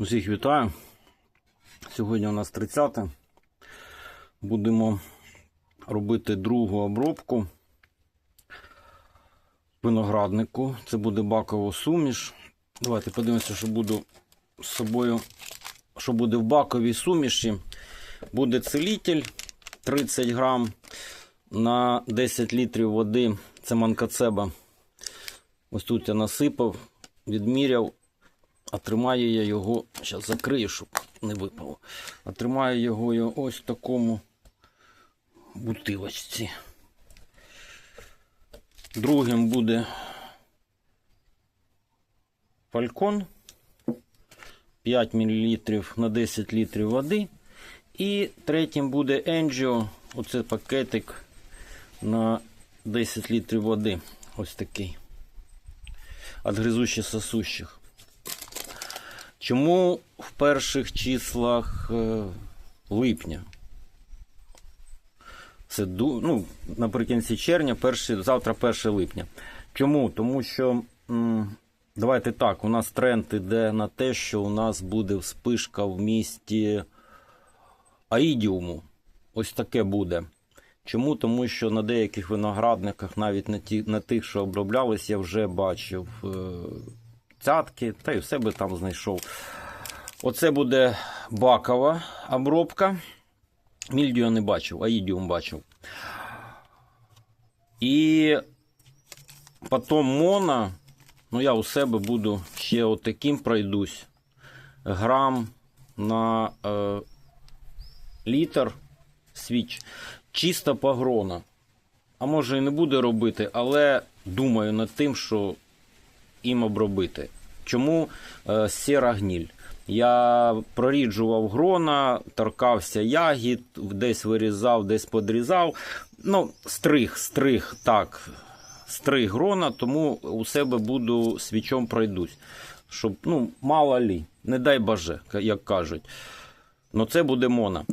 Усіх вітаю. Сьогодні у нас 30. Будемо робити другу обробку винограднику. Це буде бакова суміш. Давайте подивимося, що буду з собою. Що буде в баковій суміші. Буде целітель 30 грам на 10 літрів води. Це манкацеба. Ось тут я насипав, відміряв. А тримаю я його, зараз закрию, щоб не випало. А тримаю його ось в такому бутилочці. Другим буде фалькон 5 мл на 10 літрів води. І третім буде Енджіо, оце пакетик на 10 літрів води. Ось такий. От гризучих сосущих. Чому в перших числах е, липня? Це ну, наприкінці червня, перші, завтра 1 липня. Чому? Тому що, давайте так, у нас тренд іде на те, що у нас буде вспишка в місті Аїдіуму. Ось таке буде. Чому? Тому що на деяких виноградниках, навіть на, ті, на тих, що оброблялись, я вже бачив е, цятки, та й в себе там знайшов. Оце буде бакова обробка. Мільдію я не бачив, аїдіум бачив. І потім мона, ну я у себе буду ще отаким пройдусь. Грам на е, літр свіч. Чиста погрона. А може і не буде робити, але думаю над тим, що їм обробити. Чому е, сіра гніль? Я проріджував грона, торкався ягід, десь вирізав, десь подрізав. Ну, стриг, стриг, так, стриг грона, тому у себе буду свічом пройдусь. Щоб, ну, мало лі, не дай боже, як кажуть. Ну, це буде мона.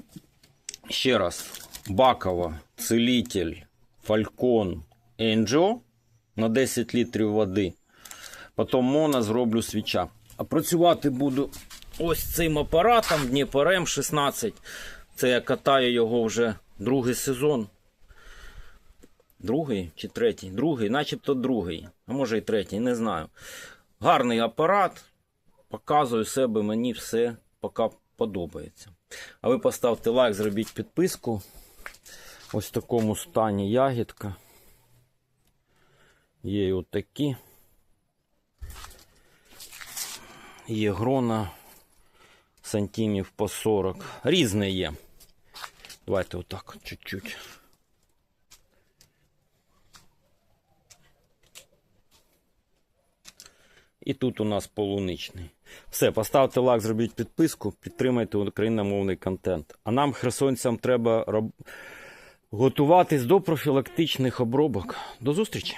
Ще раз, Бакова, Целітель, Фалькон, Енджо на 10 літрів води. Потім мона зроблю свіча. А працювати буду ось цим апаратом Дніперем 16. Це я катаю його вже другий сезон. Другий чи третій? Другий, начебто другий. А може і третій, не знаю. Гарний апарат. Показую себе, мені все поки подобається. А ви поставте лайк, зробіть підписку. Ось в такому стані ягідка. Є і отакі. Є грона сантимів по 40. Різне є. Давайте отак от чуть-чуть. І тут у нас полуничний. Все, поставте лайк, зробіть підписку, підтримайте україномовний контент. А нам, херсонцям, треба роб... готуватись до профілактичних обробок. До зустрічі!